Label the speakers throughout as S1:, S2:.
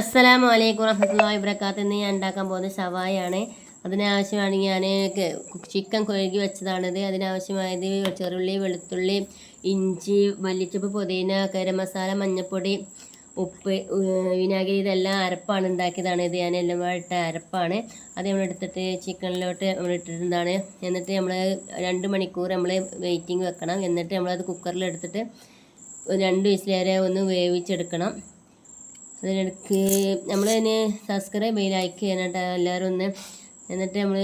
S1: അസ്സലാമു അലൈക്കും വറഹ്മത്തുള്ളാഹി വബറകാത്ത്. ഇന്ന് ഞാൻ ഉണ്ടാക്കാൻ പോകുന്നത് ഷവായാണ് അതിനാവശ്യമാണ് ഞാൻ ചിക്കൻ കഴുകി വെച്ചതാണിത് അതിനാവശ്യമായത് ചെറുള്ളി വെളുത്തുള്ളി ഇഞ്ചി മല്ലിച്ചപ്പ് പുതിന ഗരം മസാല മഞ്ഞൾപ്പൊടി ഉപ്പ് വിനാഗിരി ഇതെല്ലാം അരപ്പാണ് ഉണ്ടാക്കിയതാണ് ഇത്. ഞാൻ എല്ലാം ഇട്ട അരപ്പാണ്. അത് നമ്മൾ എടുത്തിട്ട് ചിക്കനിലോട്ട് നമ്മൾ ഇട്ടിട്ടുണ്ടാണ് എന്നിട്ട് നമ്മൾ രണ്ട് മണിക്കൂർ നമ്മൾ വെയിറ്റിംഗ് വെക്കണം. എന്നിട്ട് നമ്മളത് കുക്കറിൽ എടുത്തിട്ട് രണ്ട് വയസ്സിലേറെ ഒന്ന് വേവിച്ചെടുക്കണം. അതിനിടയ്ക്ക് നമ്മൾ തന്നെ സബ്സ്ക്രൈബ് ചെയ്ത് ലൈക്ക് ചെയ്യാനായിട്ട് എല്ലാവരും ഒന്ന്. എന്നിട്ട് നമ്മൾ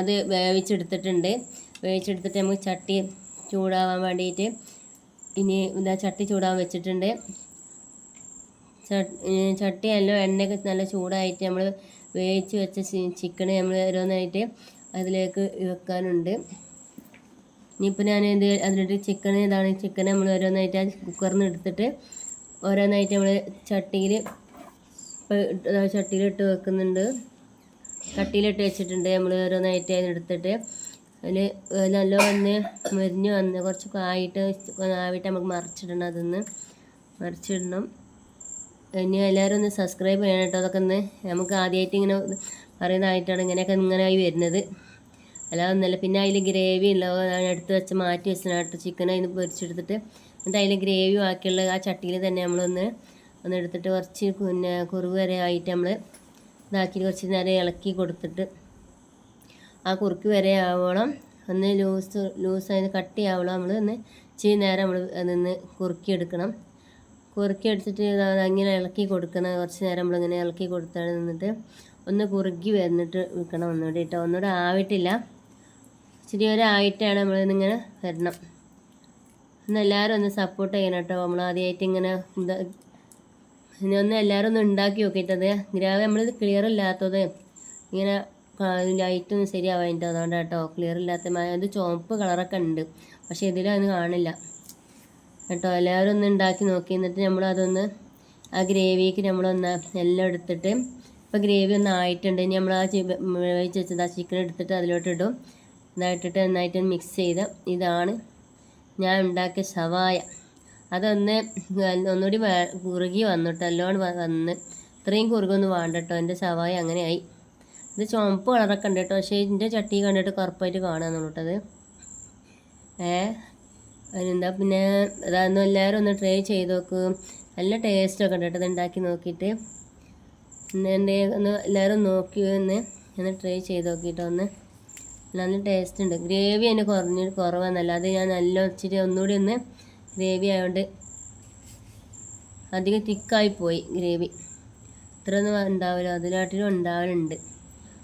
S1: അത് വേവിച്ചെടുത്തിട്ടുണ്ട്. വേവിച്ചെടുത്തിട്ട് നമുക്ക് ചട്ടി ചൂടാവാൻ വേണ്ടിയിട്ട് ഇനി ഇതാ ചട്ടി ചൂടാവാൻ വെച്ചിട്ടുണ്ട്. ചട്ടി നല്ല എണ്ണയൊക്കെ നല്ല ചൂടായിട്ട് നമ്മൾ വേവിച്ച് വെച്ച ചിക്കൻ നമ്മൾ ഓരോന്നായിട്ട് അതിലേക്ക് വെക്കാനുണ്ട്. ഇനിയിപ്പോൾ ഞാൻ ഇത് അതിലിട്ട് ചിക്കൻ ഇതാണ് ചിക്കൻ നമ്മൾ ഓരോന്നായിട്ട് കുക്കറിൽ നിന്ന് എടുത്തിട്ട് ഓരോന്നായിട്ട് നമ്മൾ ചട്ടിയിൽ ചട്ടിയിലിട്ട് വെക്കുന്നുണ്ട്. ചട്ടിയിലിട്ട് വെച്ചിട്ടുണ്ട് നമ്മൾ ഓരോന്നായിട്ട് അതിനെടുത്തിട്ട്. അതിൽ വന്ന് മുരിഞ്ഞ് വന്ന് കുറച്ച് കായിട്ട് ആവിട്ട് നമുക്ക് മറിച്ചിടണം അതൊന്ന്. മറിച്ചിടണം. ഇനി എല്ലാവരും ഒന്ന് സബ്സ്ക്രൈബ് ചെയ്യണം കേട്ടോ. അതൊക്കെ ഒന്ന് നമുക്ക് ആദ്യമായിട്ട് ഇങ്ങനെ പറയുന്നതായിട്ടാണ് ഇങ്ങനെയൊക്കെ ഇങ്ങനെയായി വരുന്നത്. അല്ലാതെ ഒന്നല്ല പിന്നെ അതിൽ ഗ്രേവി ഉള്ള എടുത്ത് വെച്ച് മാറ്റി വെച്ചിട്ട് ചിക്കൻ അതിന് പൊരിച്ചെടുത്തിട്ട് എന്നിട്ട് അതിൽ ഗ്രേവി ബാക്കിയുള്ള ആ ചട്ടിയിൽ തന്നെ നമ്മളൊന്ന് ഒന്ന് എടുത്തിട്ട് കുറച്ച് പിന്നെ കുറുവ് വരെ ആയിട്ട് നമ്മൾ ഇതാക്കി കുറച്ച് നേരം ഇളക്കി കൊടുത്തിട്ട് ആ കുറുക്ക് വരെ ആവോളം ഒന്ന് ലൂസ് ലൂസായി കട്ടി ആവണം. നമ്മൾ ഒന്ന് ഇച്ചിരി നേരം നമ്മൾ അതിന്ന് കുറുക്കിയെടുക്കണം. കുറുക്കിയെടുത്തിട്ട് അങ്ങനെ ഇളക്കി കൊടുക്കണം. കുറച്ച് നേരം നമ്മളിങ്ങനെ ഇളക്കി കൊടുത്താണ് നിന്നിട്ട് ഒന്ന് കുറുക്കി വന്നിട്ട് വിൽക്കണം ഒന്നുകൂടി കേട്ടോ. ഒന്നുകൂടെ ആവിട്ടില്ല. ഇച്ചിരി വരെ നമ്മളിതിങ്ങനെ വരണം. ഒന്ന് എല്ലാവരും ഒന്ന് സപ്പോർട്ട് ചെയ്യണം കേട്ടോ. നമ്മൾ ആദ്യമായിട്ട് ഇങ്ങനെ ഒന്ന് എല്ലാവരും ഒന്ന് ഉണ്ടാക്കി നോക്കിയിട്ടത് ഗ്രാവ് നമ്മളിത് ക്ലിയർ ഇല്ലാത്തത് ഇങ്ങനെ ലൈറ്റൊന്നും ശരിയാവാനിട്ട് അതുകൊണ്ട് കേട്ടോ. ക്ലിയർ ഇല്ലാത്ത അത് ചുവപ്പ് കളറൊക്കെ ഉണ്ട്. പക്ഷേ ഇതിലൊന്നും കാണില്ല. കേട്ടോ എല്ലാവരും ഒന്ന് ഉണ്ടാക്കി നോക്കി എന്നിട്ട് നമ്മളതൊന്ന് ആ ഗ്രേവിക്ക് നമ്മളൊന്ന് എല്ലാം എടുത്തിട്ട് ഇപ്പോൾ ഗ്രേവി ഒന്ന് ആയിട്ടുണ്ട് ഇനി നമ്മൾ ആ വെച്ചത് ആ ചിക്കൻ എടുത്തിട്ട് അതിലോട്ട് ഇടും. ഇതായിട്ടിട്ട് നന്നായിട്ട് മിക്സ് ചെയ്ത് ഇതാണ് ഞാൻ ഉണ്ടാക്കിയ സവായ. അതൊന്ന് ഒന്നുകൂടി കുറുകി വന്നിട്ട് നല്ലോണം വന്ന് ഇത്രയും കുറുകൊന്നും വേണ്ട കേട്ടോ എന്റെ സവായ അങ്ങനെയായി. ഇത് ചുവപ്പ് കളറൊക്കെ ഉണ്ട് കേട്ടോ. പക്ഷേ ഇതിന്റെ ചട്ടി കണ്ടിട്ട് കറുപ്പായിട്ട് കാണാന്നുള്ളത് ഏ? അതിനെന്താ പിന്നെ അതൊന്നും എല്ലാവരും ഒന്ന് ട്രൈ ചെയ്ത് നോക്ക്. നല്ല ടേസ്റ്റൊക്കെ ഉണ്ട് കേട്ടോ ഉണ്ടാക്കി നോക്കിയിട്ട്. പിന്നെ എന്റെ ഒന്ന് എല്ലാവരും നോക്കി ഒന്ന് ഒന്ന് ട്രൈ ചെയ്ത് നോക്കിയിട്ടോ ഒന്ന് നല്ല ടേസ്റ്റ് ഉണ്ട്. ഗ്രേവി അതിന് കുറഞ്ഞ കുറവാന്നല്ല അത് ഞാൻ നല്ല ഇച്ചിരി ഒന്നുകൂടി ഒന്ന് ഗ്രേവി ആയതുകൊണ്ട് അധികം തിക്കായി പോയി ഗ്രേവി ഇത്രയൊന്നും ഉണ്ടാവില്ല. അതിലാട്ടിലും ഉണ്ടാവലുണ്ട്.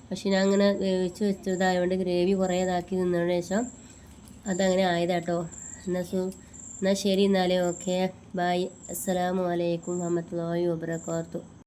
S1: പക്ഷെ ഞാൻ അങ്ങനെ വേവിച്ച് വെച്ചതായതുകൊണ്ട് ഗ്രേവി കുറേ ഇതാക്കി നിന്നതിന് ശേഷം അതങ്ങനെ ആയതാട്ടോ. എന്നാ സു എന്നാൽ ശരി എന്നാലേ. ഓക്കെ ബായ് അസ്സലാമു അലൈക്കും വറഹ്മത്തുള്ളാഹി വബറകാതുഹു.